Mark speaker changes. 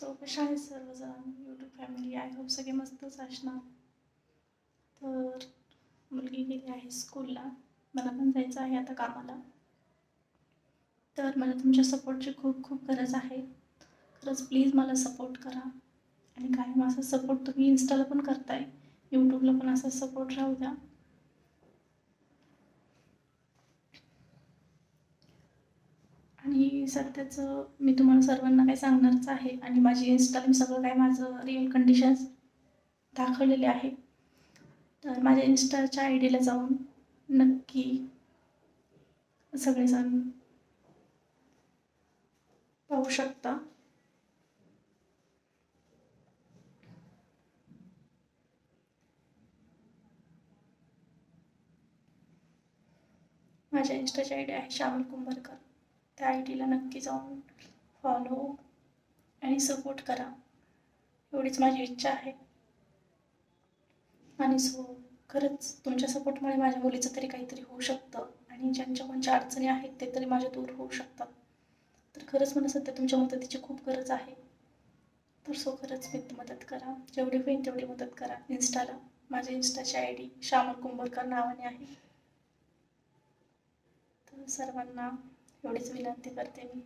Speaker 1: So कशा आहे सर्वजण यूट्यूब फॅमिली आय होप सगळे मस्तच असणार. तर मुलगी गेली आहे स्कूलला मला पण जायचं आहे आता कामाला. तर मला तुमच्या सपोर्टची खूप खूप गरज आहे. खरंच प्लीज मला सपोर्ट करा. आणि कायम असा सपोर्ट तुम्ही इन्स्टाला पण करताय. यूट्यूबला पण असा सपोर्ट राहू द्या. आणि सध्याचं मी तुम्हाला सर्वांना काही सांगणारच आहे. आणि माझी इन्स्टाला मी सगळं काय माझं रिअल कंडिशन्स दाखवलेले आहे. तर माझ्या इन्स्टाच्या आय डीला जाऊन नक्की सगळेजण पाहू शकता. माझ्या इन्स्टाची आय डी आहे श्यामल कुंभारकर. त्या आय डीला नक्की जाऊन फॉलो आणि सपोर्ट करा. एवढीच माझी इच्छा आहे. आणि सो खरंच तुमच्या सपोर्टमुळे माझ्या मुलीचं तरी काहीतरी होऊ शकतं. आणि ज्यांच्या कोणत्या अडचणी आहेत ते तरी माझ्या दूर होऊ शकतात. तर खरंच मला सध्या तुमच्या मदतीची खूप गरज आहे. तर सो खरंच मी मदत करा. जेवढी होईल तेवढी मदत करा. इन्स्टाला माझ्या इन्स्टाची आय डी श्यामल कुंभरकर नावाने आहे. तर सर्वांना एवढीच विनंती करते मी.